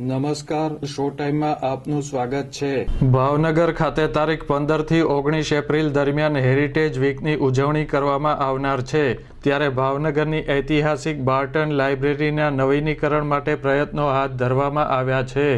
નમસ્કાર, શો ટાઈમમાં આપનું સ્વાગત છે. ભાવનગર ખાતે તારીખ પંદરથી ઓગણીસ એપ્રિલ દરમિયાન હેરિટેજ વીકની ઉજવણી કરવામાં આવનાર છે. ત્યારે ભાવનગરની ઐતિહાસિક બાર્ટન લાઇબ્રેરીના નવીનીકરણ માટે પ્રયત્નો હાથ ધરવામાં આવ્યા છે.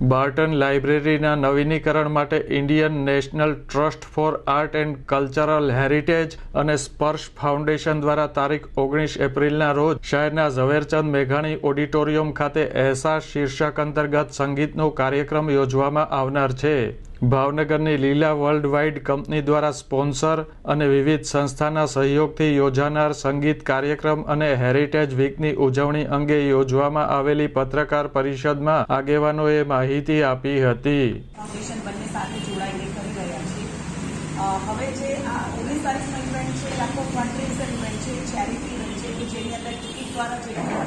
બાર્ટન લાઇબ્રેરીના નવીનીકરણ માટે Indian national trust for art and cultural heritage અને સ્પર્શ ફાઉન્ડેશન દ્વારા તારીખ ઓગણીસ એપ્રિલના રોજ શહેરના ઝવેરચંદ મેઘાણી ઓડિટોરિયમ ખાતે અહેસાસ શીર્ષક અંતર્ગત સંગીતનો કાર્યક્રમ યોજવામાં આવનાર છે. ભાવનગરની લીલા વર્લ્ડ વાઇડ કંપની દ્વારા સ્પોન્સર અને વિવિધ સંસ્થાના સહયોગથી યોજાનાર સંગીત કાર્યક્રમ અને હેરિટેજ વીકની ઉજવણી અંગે યોજવામાં આવેલી પત્રકાર પરિષદમાં આગેવાનોએ માહિતી આપી હતી.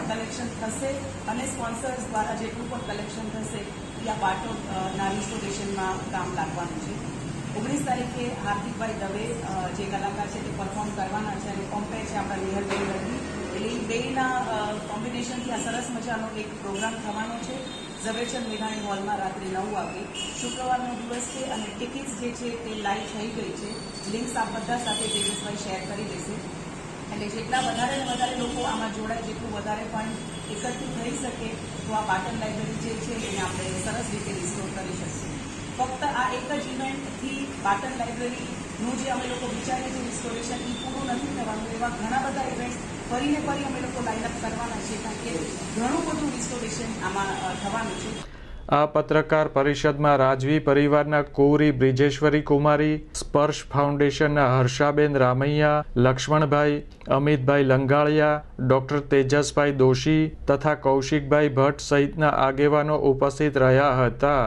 કલેક્શન થશે અને સ્પોન્સર્સ દ્વારા જેટલું પણ કલેક્શન થશે આ પાર્ટ ઓફ ના રિસ્ટોરેશનમાં કામ લાગવાનું છે. ઓગણીસ તારીખે હાર્દિકભાઈ દવે જે કલાકાર છે તે પરફોર્મ કરવાના છે અને કોમ્પેર છે આપણા નિહરભાઈ દવે એટલે એ બેના કોમ્બિનેશનથી આ સરસ મજાનો એક પ્રોગ્રામ થવાનો છે. ઝવેરચંદ મેઘાણી હોલમાં રાત્રે નવ વાગે. શુક્રવારનો દિવસ છે અને ટિકિટ્સ જે છે તે લાઈવ થઈ ગઈ છે. લિંક્સ આપ બધા સાથે તેજસભાઈ શેર કરી દેશે. એટલે જેટલા વધારે ને વધારે લોકો આમાં જોડાય, જેટલું વધારે પણ એકત્રિત થઈ શકે આ પાટણ લાઇબ્રેરી જે છે એને આપણે સરસ રીતે રિસ્ટોર કરી શકીશું. ફક્ત આ એક જ ઇવેન્ટથી પાટણ લાઇબ્રેરીનું જે અમે લોકો વિચારીએ છીએ રિસ્ટોરેશન એ પૂરું નથી થવાનું. એવા ઘણા બધા ઇવેન્ટ્સ ફરીને ફરી અમે લોકો લાઇનઅપ કરવાના છીએ કારણ કે ઘણું બધું રિસ્ટોરેશન આમાં થવાનું છે. આ પત્રકાર પરિષદમાં રાજવી પરિવારના કુંવરી બ્રિજેશ્વરી કુમારી, સ્પર્શ ફાઉન્ડેશનના હર્ષાબેન રામૈયા, લક્ષ્મણભાઈ, અમિતભાઈ લંગાળિયા, ડોક્ટર તેજસભાઈ દોશી તથા કૌશિકભાઈ ભટ્ટ સહિતના આગેવાનો ઉપસ્થિત રહ્યા હતા.